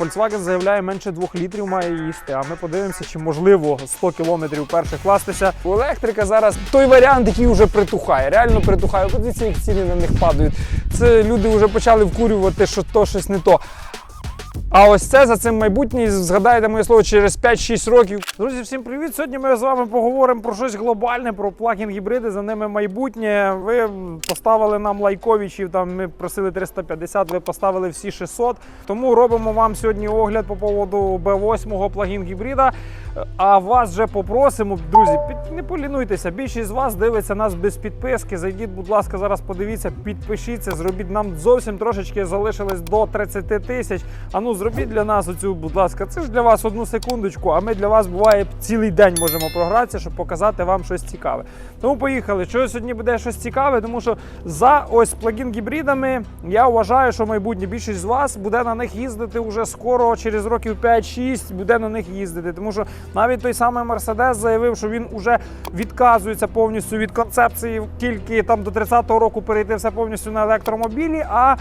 Volkswagen заявляє, менше двох літрів має їсти. А ми подивимося, чи можливо 100 кілометрів перших кластися. У електрика зараз той варіант, який вже притухає. Реально притухає. Подивіться, як ціни на них падають. Це люди вже почали вкурювати, що то щось не то. А ось це за цим майбутнє, згадайте моє слово, через 5-6 років. Друзі, всім привіт! Сьогодні ми з вами поговоримо про щось глобальне, про плагін гібриди, за ними майбутнє. Ви поставили нам лайковічів. там ми просили 350, ви поставили всі 600. Тому робимо вам сьогодні огляд по поводу B8 плагін гібрида. А вас вже попросимо, друзі, під, не полінуйтеся. Більшість з вас дивиться нас без підписки. Зайдіть, будь ласка, зараз подивіться, підпишіться, зробіть нам зовсім трошечки залишилось до 30 тисяч. А ну зробіть для нас оцю, будь ласка, це ж для вас одну секундочку, а ми для вас буває цілий день можемо програтися, щоб показати вам щось цікаве. Тому поїхали. Що сьогодні буде щось цікаве, тому що за ось плагін гібридами я вважаю, що майбутнє більшість з вас буде на них їздити вже скоро, через років 5-6 буде на них їздити. Тому що навіть той самий Мерседес заявив, що він вже відказується повністю від концепції, тільки там до 30-го року перейти все повністю на електромобілі. а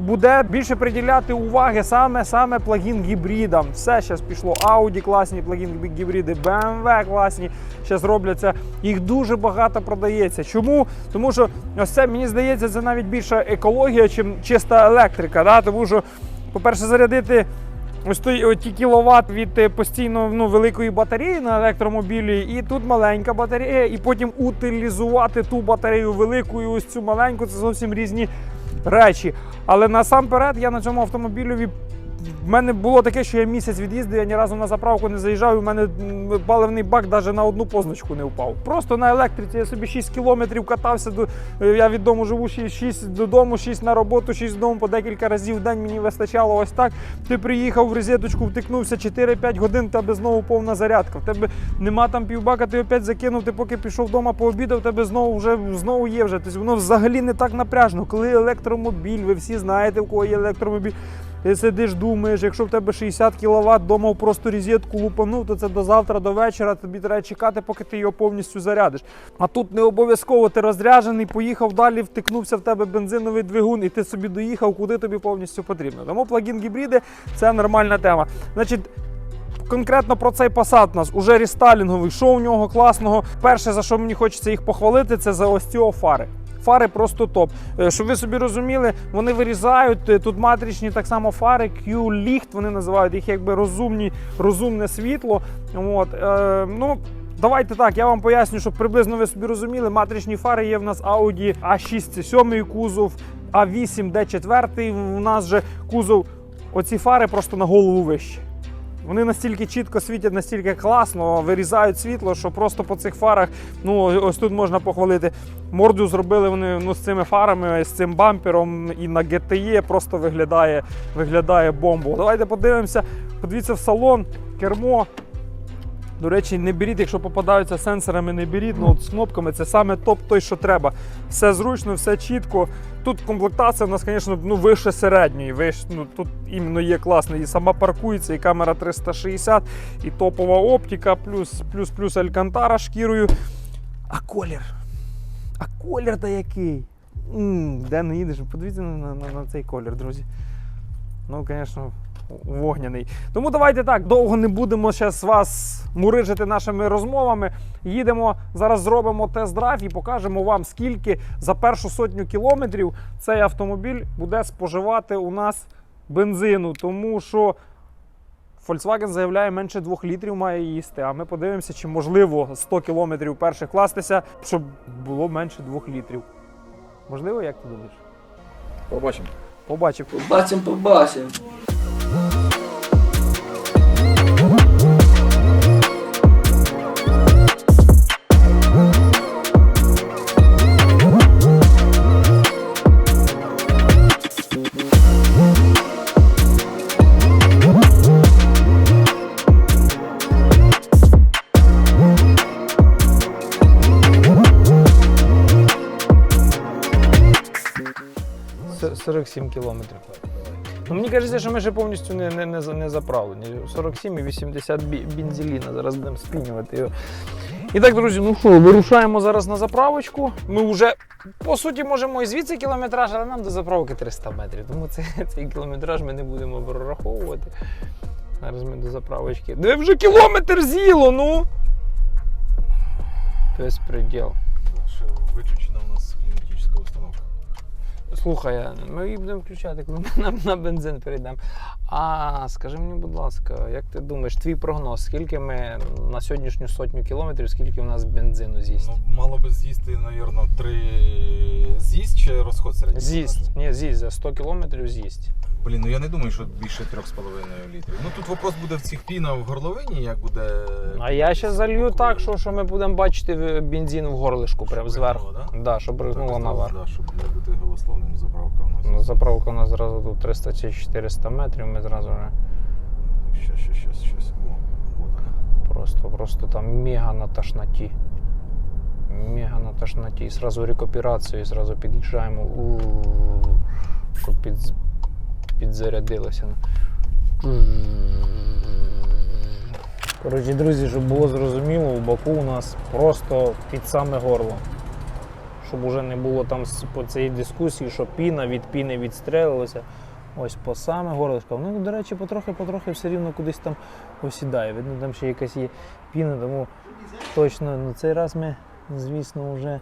буде більше приділяти уваги саме саме плагін гібридам. Все зараз пішло. Audi класні плагін гібриди, BMW класні. Зараз робляться. Їх дуже багато продається. Чому? Тому що ось це мені здається, це навіть більша екологія, чим чиста електрика. Да? Тому що, по-перше, зарядити. Ось той ті кіловат від е, постійно ну, великої батареї на електромобілі, і тут маленька батарея, і потім утилізувати ту батарею велику і ось цю маленьку це зовсім різні речі. Але насамперед я на цьому автомобілі. В мене було таке, що я місяць від'їздив, я ні разу на заправку не заїжджав, і в мене паливний бак навіть на одну позначку не впав. Просто на електриці я собі 6 кілометрів катався. До, е, я від дому живу 6, 6 додому, 6 на роботу, 6 додому по декілька разів в день мені вистачало ось так. Ти приїхав в розеточку, втикнувся 4-5 годин, в тебе знову повна зарядка. В тебе нема там півбака, ти опять закинув, ти поки пішов вдома пообідав, в тебе знову вже знову є вже. Тобто воно взагалі не так напряжно. Коли електромобіль, ви всі знаєте, у кого є електромобіль. Ти сидиш, думаєш, якщо в тебе 60 кВт, вдома просто розетку лупанув, то це до завтра, до вечора. Тобі треба чекати, поки ти його повністю зарядиш. А тут не обов'язково ти розряджений, поїхав далі, втикнувся в тебе бензиновий двигун, і ти собі доїхав, куди тобі повністю потрібно. Тому плагін гібриди це нормальна тема. Значить. Конкретно про цей Passat у нас уже рестайлінговий. Що у нього класного? Перше, за що мені хочеться їх похвалити, це за ось ці фари. Фари просто топ. Е, Щоб ви собі розуміли, вони вирізають е, тут матричні так само фари, Q-Licht, вони називають їх якби розумні, розумне світло. От, е, ну, Давайте так, я вам поясню, щоб приблизно ви собі розуміли. Матричні фари є в нас Audi A6, це сьомий кузов, A8, D4. У нас же кузов. Оці фари просто на голову вищі. Вони настільки чітко світять, настільки класно, вирізають світло, що просто по цих фарах, ну ось тут можна похвалити. Морду зробили вони ну, з цими фарами, з цим бампером і на GTE просто виглядає, виглядає бомбу. Давайте подивимося, подивіться в салон, кермо. До речі, не беріть, якщо попадаються сенсорами, не беріть. Ну, от з кнопками це саме топ той, що треба. Все зручно, все чітко. Тут комплектація в нас, звісно, ну, вище середньої. Виш, ну, тут іменно є класно. І сама паркується, і камера 360, і топова оптика, плюс плюс, плюс алькантара шкірою. А колір. А колір та який? м де не їдеш? Подивіться на, на, на цей колір, друзі. Ну, звісно, вогняний. Тому давайте так, довго не будемо зараз вас мурижити нашими розмовами. Їдемо, зараз зробимо тест-драйв і покажемо вам, скільки за першу сотню кілометрів цей автомобіль буде споживати у нас бензину. Тому що Volkswagen заявляє, менше 2 літрів має їсти. А ми подивимося, чи можливо 100 кілометрів перших кластися, щоб було менше 2 літрів. Можливо, як ти думаєш? Побачимо. Побачив. Побачимо, побачимо. 47 кілометрів. Ну, мені кажеться, що ми ще повністю не, не, не, не заправлені. 47 і 80 бі- бензеліна. Зараз будемо спінювати його. І так, друзі, ну що, вирушаємо зараз на заправочку. Ми вже, по суті, можемо і звідси кілометраж, але нам до заправки 300 метрів. Тому це, цей кілометраж ми не будемо прораховувати. Зараз ми до заправочки. Де вже кілометр з'їло, ну! Безпреділ. Ще виключена Слухай, ми її будемо включати, коли ми на, на бензин перейдемо. А скажи мені, будь ласка, як ти думаєш, твій прогноз, скільки ми на сьогоднішню сотню кілометрів, скільки у нас бензину з'їсть? Ну, мало би з'їсти, мабуть, три з'їсть чи розход середній? З'їсть. Ні, з'їсть за 100 кілометрів з'їсть. Блін, ну я не думаю, що більше 3,5 літрів. Ну тут вопрос буде в цих піна в горловині, як буде. А я ще залью так, що, що ми будемо бачити в- бензин в горлишку, прямо Щоб зверху. бригнуло, Да, щоб бригнуло наверх. Да, щоб не бути голословним заправка у нас. Ну, Заправка у нас зразу тут 300 чи 400 метрів, ми зразу вже Щас, щас, щас, щас. О, от вона. просто, просто там мега на тошноті. Мега на тошноті. І зразу рекуперацію, і зразу під'їжджаємо. У-у-у. Під, підзарядилося. Коротше, друзі, щоб було зрозуміло, у Баку у нас просто під саме горло. Щоб уже не було там по цій дискусії, що піна від піни відстрелилася. Ось по саме горлишко. Ну, до речі, потрохи-потрохи все рівно кудись там осідає. Видно, там ще якась є піна, тому точно ну, цей раз ми, звісно, вже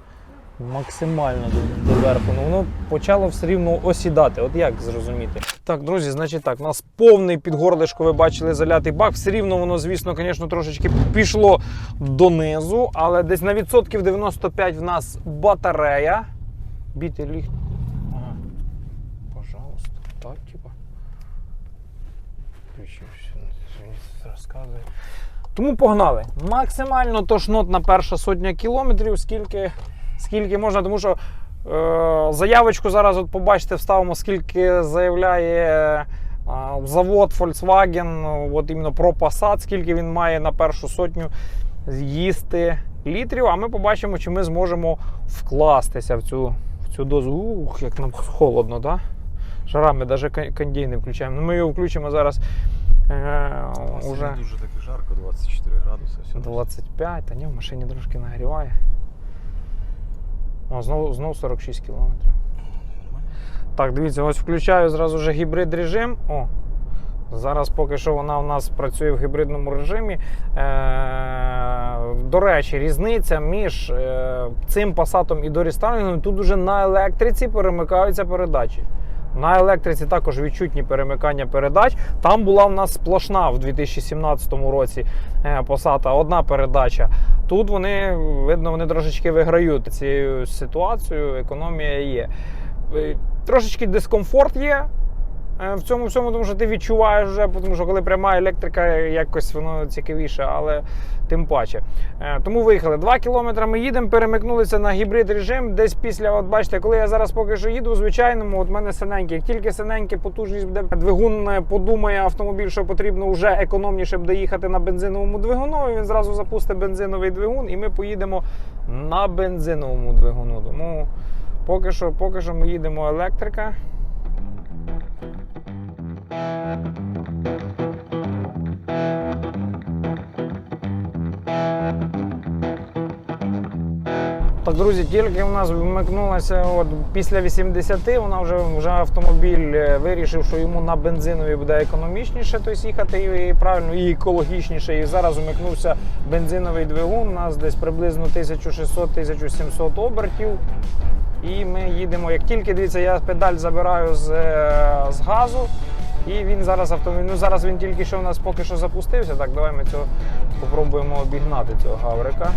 максимально до, до. Ну, воно почало все рівно осідати. От як зрозуміти? Так, друзі, значить так, у нас повний під горлишко, ви бачили залятий бак. Все рівно воно, звісно, звісно, трошечки пішло донизу, але десь на відсотків 95 в нас батарея. Біти ліг. Ага. Пожалуйста. Так, типа. Розказує. Тому погнали. Максимально тошнотна перша сотня кілометрів, скільки, скільки можна, тому що е, заявочку зараз от побачите, вставимо, скільки заявляє завод Volkswagen, от іменно про Passat, скільки він має на першу сотню їсти літрів. А ми побачимо, чи ми зможемо вкластися в цю, в цю дозу. Ух, як нам холодно, так? Да? Жара, ми навіть кондей не включаємо. Ну, ми його включимо зараз. Е, уже. дуже таки жарко, 24 градуси. 25, та ні, в машині трошки нагріває. О, знову, знову 46 кілометрів. Так, дивіться, ось включаю зразу же гібрид режим. О, зараз поки що вона у нас працює в гібридному режимі. Е, до речі, різниця між е, цим пасатом і дорістайлінгом тут уже на електриці перемикаються передачі. На електриці також відчутні перемикання передач. Там була в нас сплошна в 2017 році е, посада одна передача. Тут вони, видно, вони трошечки виграють цією ситуацією, економія є. Е, Трошечки дискомфорт є в цьому всьому, тому що ти відчуваєш вже, тому що коли пряма електрика, якось воно цікавіше, але тим паче. Е, Тому виїхали. Два кілометри ми їдемо, перемикнулися на гібрид режим. Десь після, от бачите, коли я зараз поки що їду, звичайному, от мене синенький. Як тільки синенький потужність буде, двигун е, подумає автомобіль, що потрібно вже економніше буде їхати на бензиновому двигуну. Він зразу запустить бензиновий двигун, і ми поїдемо на бензиновому двигуну. Тому поки що, поки що ми їдемо електрика. Так, друзі, тільки в нас вмикнулася от після 80, вона вже, вже автомобіль е, вирішив, що йому на бензинові буде економічніше тобто їхати і правильно і екологічніше. І зараз вмикнувся бензиновий двигун. У нас десь приблизно 1600-1700 обертів. І ми їдемо. Як тільки дивіться, я педаль забираю з, е, з газу. І він зараз автомобіль. Ну зараз він тільки що у нас поки що запустився. Так, давай ми цього спробуємо обігнати цього гаврика.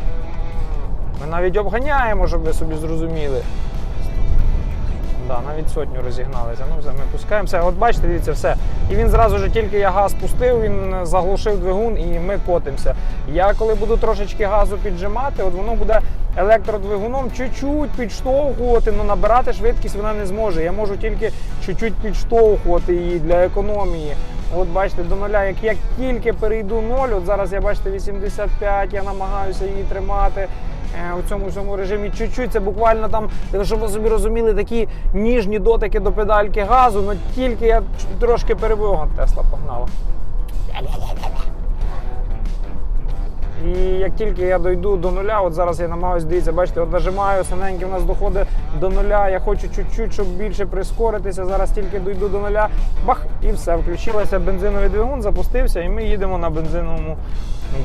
Ми навіть обганяємо, щоб ви собі зрозуміли. Да, навіть сотню розігналися. Ну, все, ми пускаємося. От бачите, дивіться, все. І він зразу ж тільки я газ пустив, він заглушив двигун і ми котимося. Я коли буду трошечки газу піджимати, от воно буде електродвигуном чуть-чуть підштовхувати, але набирати швидкість вона не зможе. Я можу тільки чуть-чуть підштовхувати її для економії. От бачите, до нуля, як я тільки перейду ноль, от зараз я бачите 85, я намагаюся її тримати. Е, У цьому всьому режимі чуть-чуть, це буквально там, щоб ви собі розуміли, такі ніжні дотики до педальки газу, але тільки я трошки перебив, Тесла погнала. І як тільки я дойду до нуля, от зараз я намагаюся дивіться, бачите, от нажимаю, синенький у нас доходить до нуля. Я хочу чуть-чуть, щоб більше прискоритися. Зараз тільки дойду до нуля, бах, і все. Включилося бензиновий двигун, запустився, і ми їдемо на бензиновому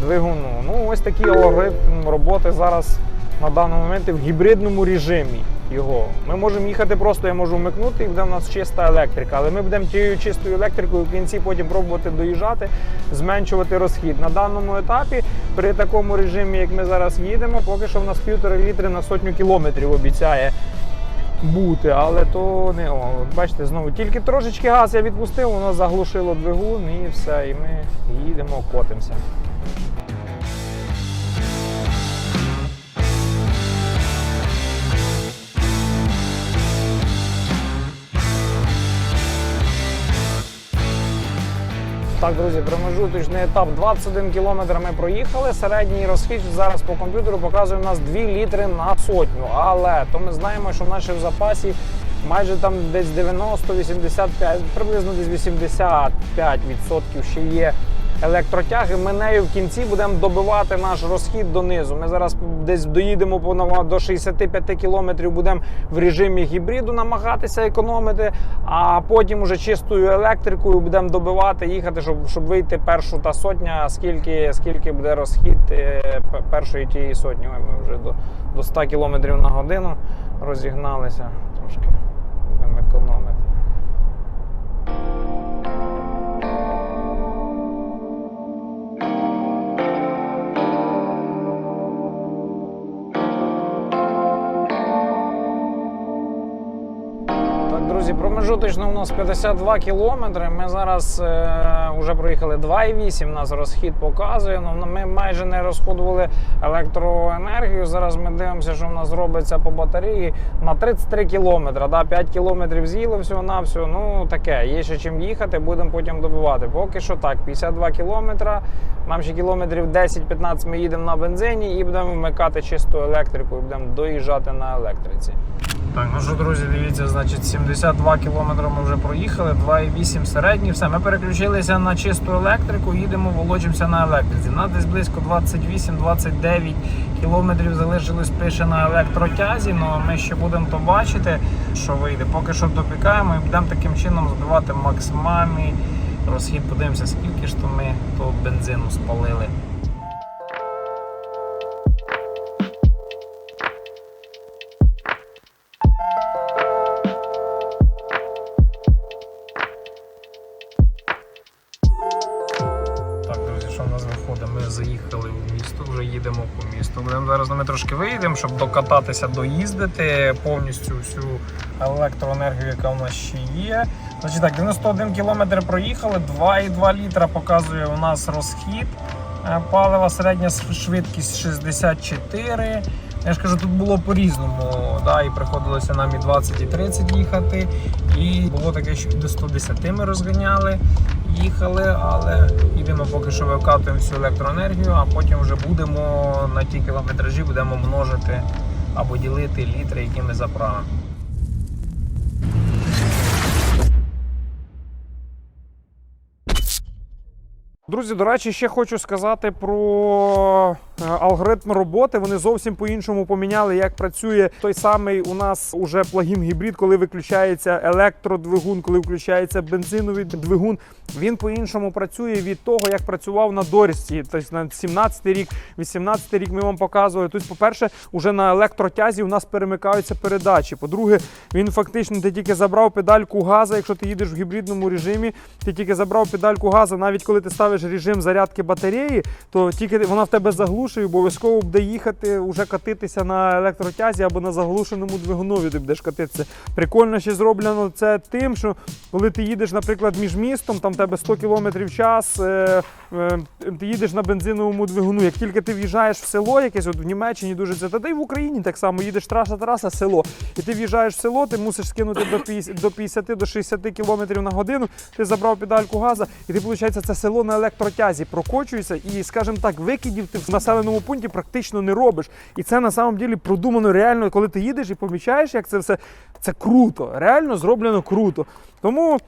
двигуну. Ну, ось такий алгоритм роботи зараз на даний момент в гібридному режимі його. Ми можемо їхати просто, я можу вмикнути, і буде в нас чиста електрика. Але ми будемо тією чистою електрикою в кінці потім пробувати доїжджати, зменшувати розхід. На даному етапі, при такому режимі, як ми зараз їдемо, поки що в нас півтора літри на сотню кілометрів обіцяє. Бути, але то не о, бачите, знову тільки трошечки газ я відпустив, воно заглушило двигун і все, і ми їдемо, котимося. Так, друзі, промежуточний етап 21 кілометр ми проїхали. Середній розхід зараз по комп'ютеру показує у нас 2 літри на сотню. Але то ми знаємо, що в нашій запасі майже там десь 90-85, приблизно десь 85% ще є електротяги. Ми нею в кінці будемо добивати наш розхід донизу. Ми зараз десь доїдемо по до 65 кілометрів, будемо в режимі гібриду намагатися економити, а потім уже чистою електрикою будемо добивати, їхати, щоб, щоб вийти першу та сотня, скільки, скільки буде розхід е, першої тієї сотні. Ми вже до, до 100 кілометрів на годину розігналися. Трошки будемо економити. Промежуточно у нас 52 кілометри. Ми зараз е, вже проїхали 2,8, нас розхід показує. Ну, ми майже не розходували електроенергію. Зараз ми дивимося, що в нас робиться по батареї на 33 кілометри. Да? 5 кілометрів з'їли всього на всього. Ну таке, є ще чим їхати, будемо потім добивати. Поки що так, 52 кілометри. Нам ще кілометрів 10-15 ми їдемо на бензині і будемо вмикати чисту електрику і будемо доїжджати на електриці. Так, ну що, друзі, дивіться, значить, 72 кілометри ми вже проїхали, 2,8 середній. Все, ми переключилися на чисту електрику, їдемо, волочимося на електриці. На десь близько 28-29 кілометрів залишилось пише на електротязі, але ми ще будемо то бачити, що вийде. Поки що допікаємо і будемо таким чином збивати максимальний розхід. Подивимося, скільки ж то ми того бензину спалили. В заїхали в місто, вже їдемо по місту. Зараз ми трошки виїдемо, щоб докататися, доїздити повністю всю електроенергію, яка у нас ще є. Значить так, 91 кілометр проїхали, 2,2 літра показує у нас розхід е, палива, середня швидкість 64. Я ж кажу, тут було по-різному. Да, і приходилося нам і 20, і 30 їхати. І було таке, що і до 110 ми розганяли, їхали, але їдемо поки що викатуємо всю електроенергію, а потім вже будемо на ті кілометражі будемо множити або ділити літри, які ми заправимо. Друзі, до речі, ще хочу сказати про алгоритм роботи. Вони зовсім по-іншому поміняли, як працює той самий у нас уже плагін гібрид, коли виключається електродвигун, коли включається бензиновий двигун. Він по-іншому працює від того, як працював на дорісті. Тобто на 17-й рік, 18 рік ми вам показували. Тобто, по-перше, уже на електротязі у нас перемикаються передачі. По-друге, він фактично ти тільки забрав педальку газа. Якщо ти їдеш в гібридному режимі, ти тільки забрав педальку газа, навіть коли ти ставиш режим зарядки батареї, то тільки вона в тебе заглушує, обов'язково буде їхати, вже катитися на електротязі або на заглушеному двигунові, ти будеш катитися. Прикольно ще зроблено це тим, що коли ти їдеш, наприклад, між містом, там в тебе 100 км в час, е, е, ти їдеш на бензиновому двигуну. Як тільки ти в'їжджаєш в село, якесь от в Німеччині дуже це, та й в Україні так само їдеш траса, траса, село. І ти в'їжджаєш в село, ти мусиш скинути до 50, до 50 до 60 км на годину, ти забрав педальку газа, і ти, виходить, це село на електротязі прокочується, і, скажімо так, викидів ти в населеному пункті практично не робиш. І це на самом ділі продумано реально, коли ти їдеш і помічаєш, як це все це круто. Реально зроблено круто. Тому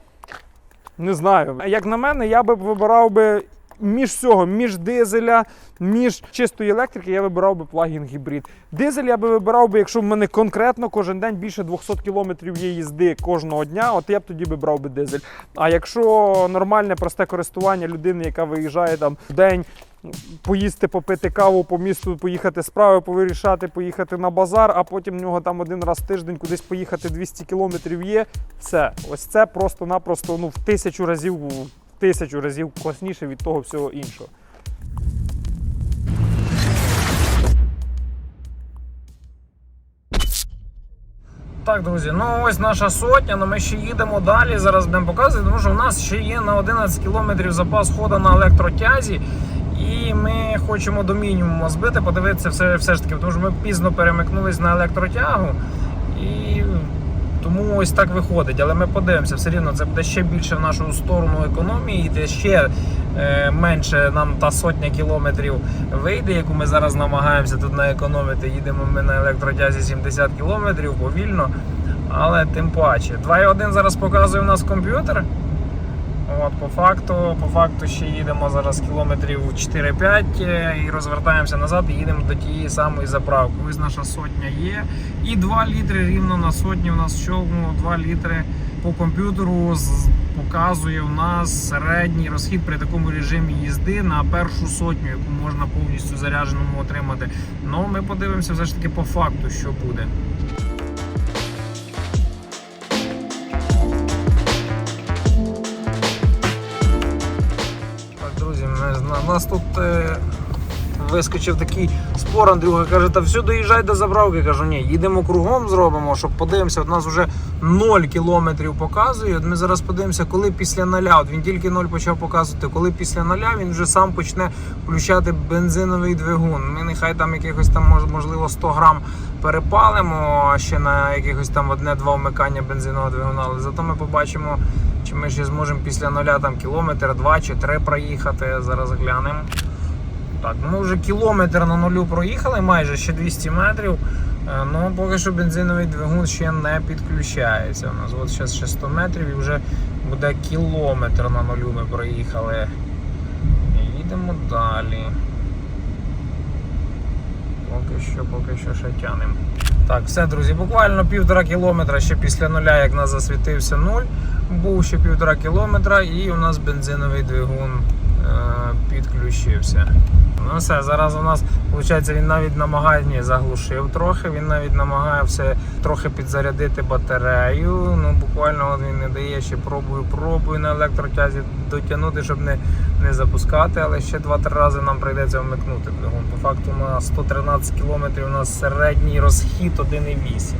не знаю. Як на мене, я би вибирав би між всього, між дизеля, між чистої електрики, я вибирав би плагін гібрид. Дизель я би вибирав би, якщо в мене конкретно кожен день більше 200 кілометрів є їзди кожного дня, от я б тоді би брав би дизель. А якщо нормальне просте користування людини, яка виїжджає там в день. Поїсти, попити каву по місту, поїхати справи, повирішати, поїхати на базар, а потім в нього там один раз в тиждень кудись поїхати 200 кілометрів є. Все, ось це просто-напросто ну, в тисячу разів, в тисячу разів класніше від того всього іншого. Так, друзі, ну ось наша сотня, але ми ще їдемо далі. Зараз будемо показувати, тому що у нас ще є на 11 кілометрів запас ходу на електротязі. І ми хочемо до мінімуму збити, подивитися все, все ж таки, тому що ми пізно перемикнулись на електротягу. І тому ось так виходить. Але ми подивимося, все рівно це буде ще більше в нашу сторону економії, і де ще е, менше нам та сотня кілометрів вийде, яку ми зараз намагаємося тут наекономити. Їдемо ми на електротязі 70 кілометрів повільно, але тим паче. 2.1 зараз показує у нас комп'ютер. От, по факту, по факту ще їдемо зараз кілометрів 4-5 е, і розвертаємося назад і їдемо до тієї самої заправки. Ось наша сотня є. І 2 літри рівно на сотні у нас щолкнуло 2 літри по комп'ютеру показує у нас середній розхід при такому режимі їзди на першу сотню, яку можна повністю зарядженому отримати. Ну, ми подивимося все ж таки по факту, що буде. Нас тут е, вискочив такий спор. Андрюха каже, та все доїжджай до заправки. Кажу, ні, їдемо кругом зробимо, щоб подивимося. От нас вже 0 кілометрів показує. От ми зараз подивимося, коли після ноля. От він тільки 0 почав показувати, коли після ноля він вже сам почне включати бензиновий двигун. Ми нехай там якихось там можливо 100 грам перепалимо ще на якихось там одне-два вмикання бензинового двигуна. Але зато ми побачимо, чи ми ще зможемо після ноля там кілометр, два чи три проїхати. Зараз глянемо. Так, ми вже кілометр на нулю проїхали, майже ще 200 метрів. Е, Ну, поки що бензиновий двигун ще не підключається. У нас от ще 100 метрів і вже буде кілометр на нулю ми проїхали. Їдемо далі. Поки що, поки що ще тянемо. Так, все, друзі, буквально півтора кілометра ще після нуля, як нас засвітився нуль. Був ще півтора кілометра і у нас бензиновий двигун е, підключився. Ну все, зараз у нас, виходить, він навіть намагає, ні, заглушив трохи, він навіть намагає все трохи підзарядити батарею. Ну, буквально от він не дає, ще пробую, пробую на електротязі дотягнути, щоб не, не запускати, але ще 2-3 рази нам прийдеться вмикнути. По факту на 113 км у нас середній розхід 1,8.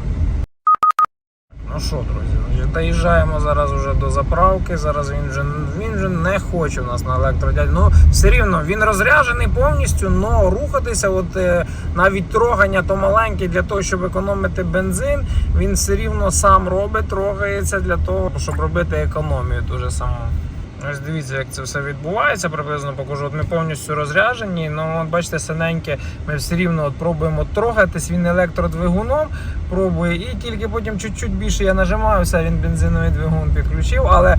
Ну що, друзі, доїжджаємо зараз уже до заправки. Зараз він вже він вже не хоче у нас на електродязі. Ну все рівно він розряджений повністю, але рухатися, от е, навіть трогання то маленьке для того, щоб економити бензин. Він все рівно сам робить, трогається для того, щоб робити економію дуже саму. Ось дивіться, як це все відбувається. Приблизно покажу. От ми повністю розряджені. Ну, от бачите, синеньке, ми все рівно от пробуємо трогатись. Він електродвигуном пробує, і тільки потім чуть-чуть більше я нажимаю, все, він бензиновий двигун підключив, але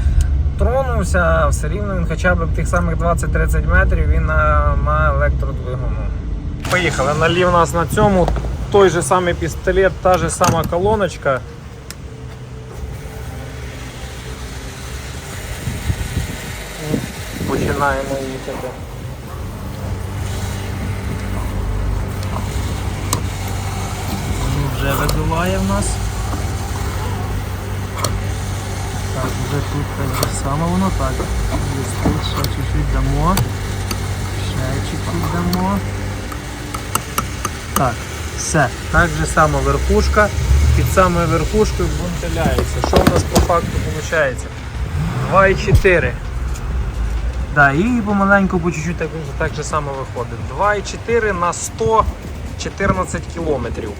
тронувся, все рівно він хоча б тих самих 20-30 метрів він на, на електродвигуну. Поїхали. Налів нас на цьому той же самий пістолет, та же сама колоночка. Починаємо їхати. Він вже видуває в нас. Так, вже тут так же само воно так. Тут ще чуть-чуть дамо. Ще чуть-чуть дамо. Так, все. Так же само верхушка. Під самою верхушкою бунтеляється. Що у нас по факту виходить? 2,4. Да, і помаленьку по чуть-чуть так, так же само виходить. 2,4 на 114 кілометрів.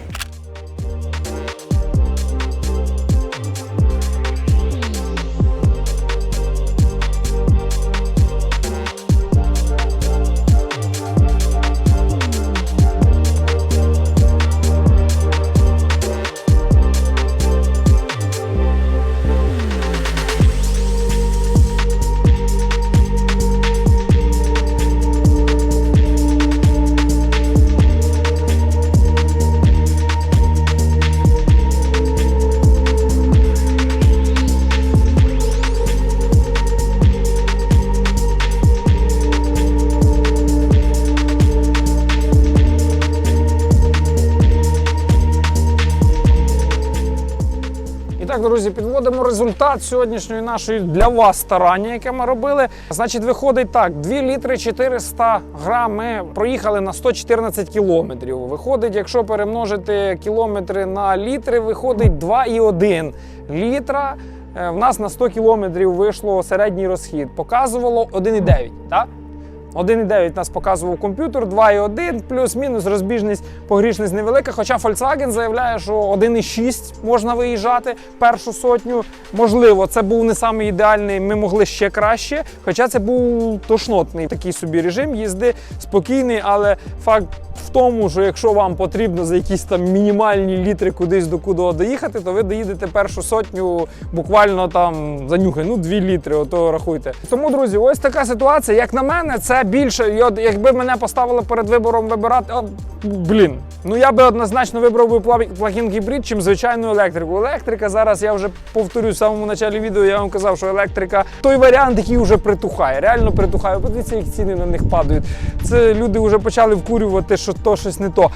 Так, друзі, підводимо результат сьогоднішньої нашої для вас старання, яке ми робили. Значить, виходить так: 2 літри 400 грам ми проїхали на 114 кілометрів. Виходить, якщо перемножити кілометри на літри, виходить 2,1 літра. Е, В нас на 100 кілометрів вийшло середній розхід. Показувало 1,9, так? 1,9 нас показував комп'ютер, 2,1 плюс-мінус розбіжність, погрішність невелика. Хоча Volkswagen заявляє, що 1,6 можна виїжджати першу сотню. Можливо, це був не самий ідеальний, ми могли ще краще. Хоча це був тошнотний такий собі режим їзди, спокійний, але факт в тому, що якщо вам потрібно за якісь там мінімальні літри кудись до куди доїхати, то ви доїдете першу сотню буквально там занюхай, ну 2 літри, ото рахуйте. Тому, друзі, ось така ситуація. Як на мене, це більше. І якби мене поставили перед вибором вибирати, о, блін. Ну я би однозначно вибрав би пла- плагін гібрид, чим звичайну електрику. Електрика зараз я вже повторюю в самому початку відео. Я вам казав, що електрика той варіант, який вже притухає. Реально притухає. Подивіться, як ціни на них падають. Це люди вже почали вкурювати, що то щось не то.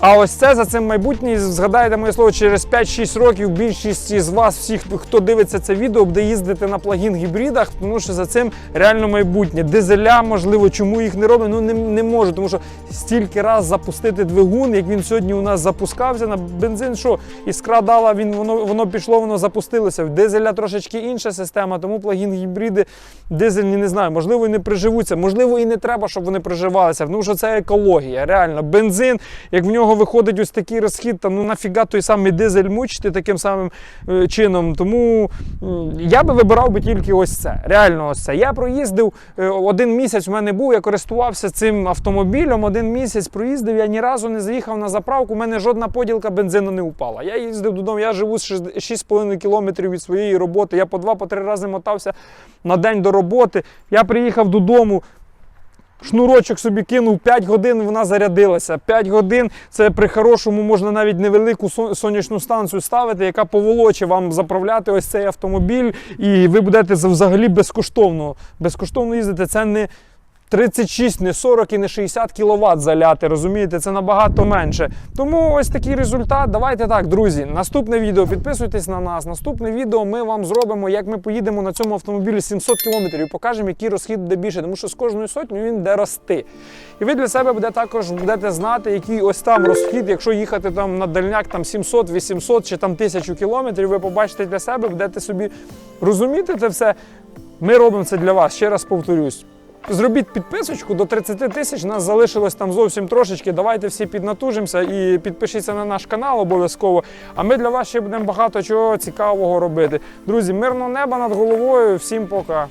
А ось це за цим майбутнє, згадайте моє слово, через 5-6 років більшість із вас, всіх, хто дивиться це відео, буде їздити на плагін гібридах, тому що за цим реально майбутнє. Дизеля, можливо, чому їх не роблять, ну не, не можу, тому що стільки раз запустити двигун, як він сьогодні у нас запускався на бензин, що іскра дала, він воно, воно пішло, воно запустилося. В дизеля трошечки інша система, тому плагін гібриди дизельні не знаю, можливо, і не приживуться, можливо, і не треба, щоб вони приживалися, тому що це екологія. Реально, бензин, як в нього виходить ось такий розхід, там ну нафіга той самий дизель мучити таким самим е, чином. Тому я би вибирав би тільки ось це. Реально, ось це. Я проїздив е, один місяць. У мене був, я користувався цим автомобілем. Один місяць проїздив. Я ні разу не заїхав на заправку. У мене жодна поділка бензину не упала. Я їздив додому. Я живу з 6,5 кілометрів від своєї роботи. Я по два-по три рази мотався на день до роботи. Я приїхав додому. Шнурочок собі кинув 5 годин, вона зарядилася. 5 годин це при хорошому можна навіть невелику сон- сонячну станцію ставити, яка поволоче вам заправляти ось цей автомобіль, і ви будете за- взагалі безкоштовно. Безкоштовно їздити. Це не 36, не 40 і не 60 кВт заляти, розумієте, це набагато менше. Тому ось такий результат. Давайте так, друзі. Наступне відео, підписуйтесь на нас. Наступне відео ми вам зробимо, як ми поїдемо на цьому автомобілі 700 км і покажемо, який розхід буде більше, тому що з кожною сотнею він буде рости. І ви для себе буде також будете знати, який ось там розхід, якщо їхати там на дальняк там 700, 800 чи там 1000 кілометрів, ви побачите для себе, будете собі розуміти це все. Ми робимо це для вас. Ще раз повторюсь. Зробіть підписочку до 30 тисяч. Нас залишилось там зовсім трошечки. Давайте всі піднатужимося і підпишіться на наш канал обов'язково. А ми для вас ще будемо багато чого цікавого робити. Друзі, мирного неба над головою. Всім пока.